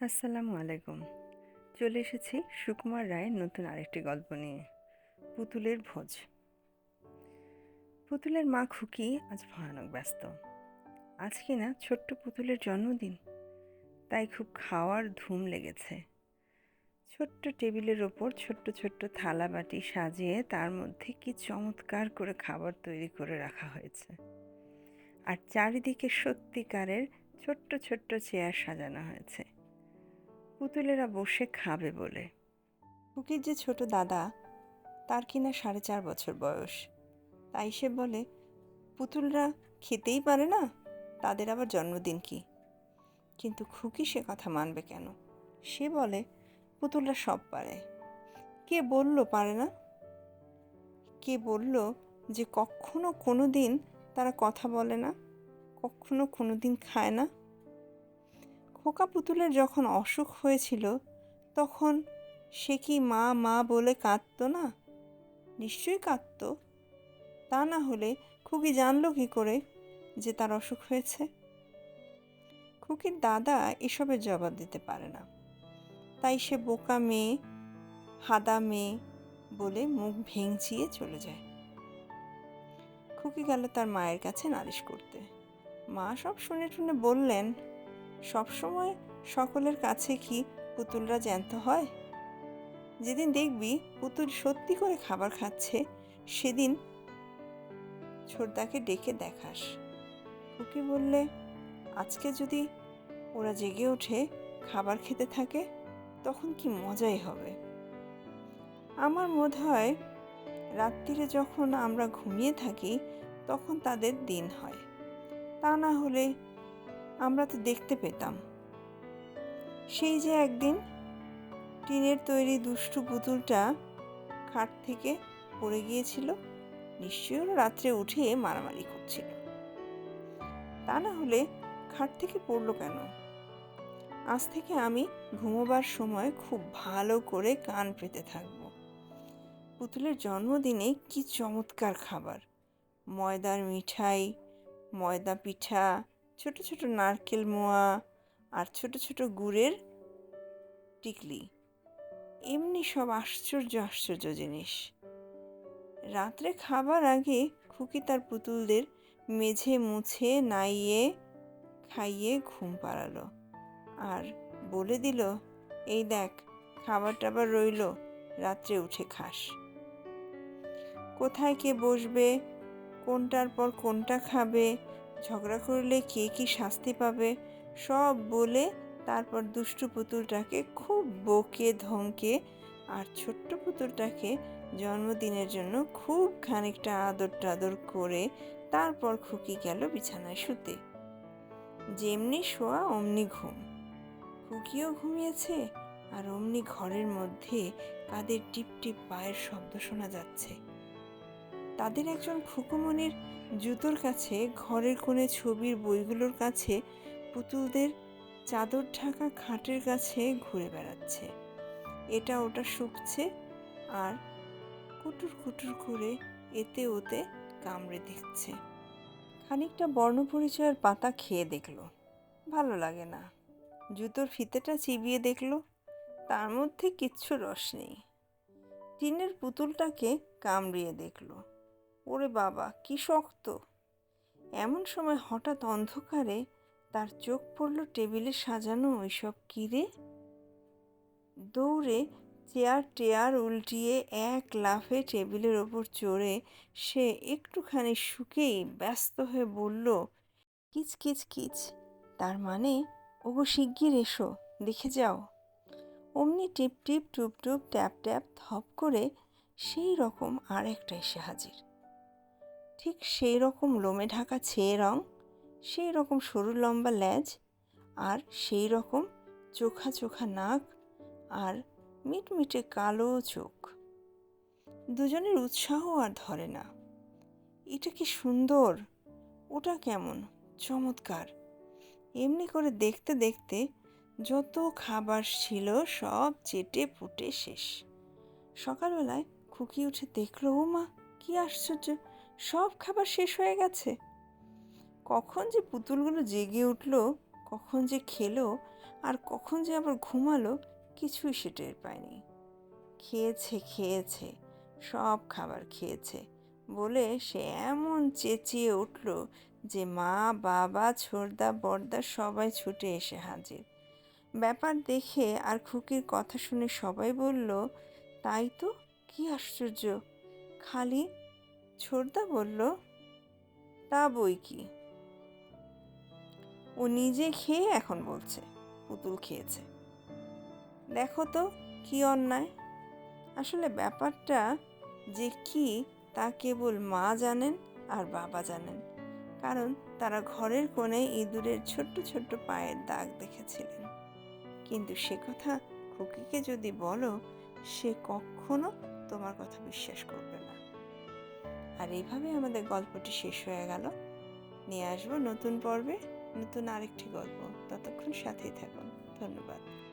আসসালামু আলাইকুম। চলে এসেছি সুকুমার রায়ের নতুন আরেকটি গল্প নিয়ে, পুতুলের ভোজ। পুতুলের মা খুকি আজ ভয়ানক ব্যস্ত। আজ কিনা ছোট্ট পুতুলের জন্মদিন, তাই খুব খাওয়ার ধুম লেগেছে। ছোট্ট টেবিলের ওপর ছোট্ট ছোট্ট থালা বাটি সাজিয়ে তার মধ্যে কি চমৎকার করে খাবার তৈরি করে রাখা হয়েছে। আর চারিদিকে সত্যিকারের ছোট্ট ছোট্ট চেয়ার সাজানো হয়েছে। পুতুলেরা বসে খাবে বলে। কুকির যে ছোট দাদা, তার কিনা সাড়ে চার বছর বয়স। তাই সে বলে, পুতুলরা খেতেই পারে না? তাদের আবার জন্মদিন কি? কিন্তু খুকি সে কথা মানবে কেন? সে বলে, পুতুলরা সব পারে। কে বলল পারে না? কে বলল যে কখনো কোনো দিন তারা কথা বলে না? কখনো কোনো দিন খায় না? খোকা পুতুলের যখন অসুখ হয়েছিল, তখন সে কি মা মা বলে কাঁদতো না? নিশ্চয়ই কাঁদতো। তা না হলে খুকি জানলো কি করে যে তার অসুখ হয়েছে? খুকির দাদা এসবের জবাব দিতে পারে না। তাই সে বোকা মেয়ে, হাদা মেয়ে বলে মুখ ভেঙচিয়ে চলে যায়। খুকি গেল তার মায়ের কাছে নালিশ করতে। মা সব শুনে শুনে বললেন সবসময় সকলের কাছে কি পুতুলরা জ্যান্ত হয়? যেদিন দেখবি পুতুল সত্যি করে খাবার খাচ্ছে, সেদিন ছোটদাকে ডেকে দেখাস। খুকি বললে, আজকে যদি ওরা জেগে ওঠে, খাবার খেতে থাকে, তখন কি মজাই হবে? আমার বোধ হয়, রাত্রিরে যখন আমরা ঘুমিয়ে থাকি, তখন তাদের দিন হয়। তা না হলে আমরা তো দেখতে পেতাম। সেই যে একদিন টিনের তৈরি দুষ্টু পুতুলটা খাট থেকে পড়ে গিয়েছিল, নিশ্চয়ই ওরা রাত্রে উঠে মারামারি করছিল। তা না হলে খাট থেকে পড়ল কেন? আজ থেকে আমি ঘুমোবার সময় খুব ভালো করে কান পেতে থাকব। পুতুলের জন্মদিনে কি চমৎকার খাবার! ময়দার মিঠাই, ময়দা পিঠা ছোট ছোট নারকেল মোয়া আর ছোট ছোট গুড়ের টিকলি। এমনি সব আশ্চর্য আশ্চর্য জিনিস। রাত্রে খাবার আগে খুকি তার পুতুলদের মেঝে মুছে নাইয়ে খাইয়ে ঘুম পাড়ালো আর বলে দিল, এই দেখ, খাবার টাবার রইল, রাত্রে উঠে খাস। কোথায় কে বসবে, কোনটার পর কোনটা খাবে ঝগড়া করলে কে কি শাস্তি পাবে? সব বলে তারপর দুষ্টু পুতুলটাকে খুব বকে ধমকে আর ছোট্ট পুতুলটাকে জন্মদিনের জন্য খুব খানিকটা আদর টাদর করে তারপর খুকি গেল বিছানায় শুতে। যেমনি শোয়া অমনি ঘুম। খুকিও ঘুমিয়েছে আর অমনি ঘরের মধ্যে কাদের টিপ টিপ পায়ের শব্দ শোনা যাচ্ছে। তাদের একজন খুকুমনির জুতোর কাছে, ঘরের কোণে ছবির বইগুলোর কাছে, পুতুলদের চাদর ঢাকা খাটের কাছে ঘুরে বেড়াচ্ছে। এটা ওটা শুকছে আর কুটুর কুটুর করে এতে ওতে কামড়ে দেখছে খানিকটা বর্ণপরিচয়ের পাতা খেয়ে দেখল। ভালো লাগে না। জুতোর ফিতেটা চিবিয়ে দেখল। তার মধ্যে কিচ্ছু রস নেই। টিনের পুতুলটাকে কামড়িয়ে দেখল। ওরে বাবা, কি শক্ত। এমন সময় হঠাৎ অন্ধকারে তার চোখ পড়ল টেবিলে সাজানো ওইসব কিরে দৌড়ে চেয়ার টেয়ার উল্টিয়ে এক লাফে টেবিলের ওপর চড়ে সে একটুখানি শুকেই ব্যস্ত হয়ে বলল, কিচ কিচ কিচ, তার মানে ওগো শিগগির এসো, দেখে যাও। অমনি টিপ টিপ টুপ টুপ ট্যাপ ট্যাপ থপ করে সেই রকম আর একটা এসে হাজির। ঠিক সেই রকম লোমে ঢাকা ছেয়ে রং, সেই রকম সরু লম্বা ল্যাজ আর সেই রকম চোখা চোখা নাক আর মিটমিটে কালো চোখ। দুজনের উৎসাহ আর ধরে না। এটা কি সুন্দর? ওটা কেমন? চমৎকার। এমনি করে দেখতে দেখতে যত খাবার ছিল সব চেটে পুটে শেষ। সকালবেলায় খুকি উঠে দেখল ও মা কি আশ্চর্য! সব খাবার শেষ হয়ে গেছে। কখন যে পুতুলগুলো জেগে উঠল, কখন যে খেলো, আর কখন যে আবার ঘুমালো, কিছুই সে টের পায়নি। খেয়েছে খেয়েছে, সব খাবার খেয়েছে বলে সে এমন চেঁচিয়ে উঠল যে মা, বাবা ছোড়দা বড়দা সবাই ছুটে এসে হাজির। ব্যাপার দেখে আর খুকির কথা শুনে সবাই বলল, তাই তো, কি আশ্চর্য! খালি ছোড়দা বলল, তা বই কি? ও নিজে খেয়ে এখন বলছে, পুতুল খেয়েছে। দেখো তো কি অন্যায়। আসলে ব্যাপারটা যে কি তা কেবল মা জানেন আর বাবা জানেন। কারণ তারা ঘরের কোণে ইঁদুরের ছোট্ট ছোট্ট পায়ের দাগ দেখেছিলেন। কিন্তু সে কথা খুকিকে যদি বলো, সে কখনো তোমার কথা বিশ্বাস করবে না। আর এইভাবে আমাদের গল্পটি শেষ হয়ে গেল। নিয়ে আসব নতুন পর্বে নতুন আরেকটি গল্প। ততক্ষণ সাথেই থাকুন। ধন্যবাদ।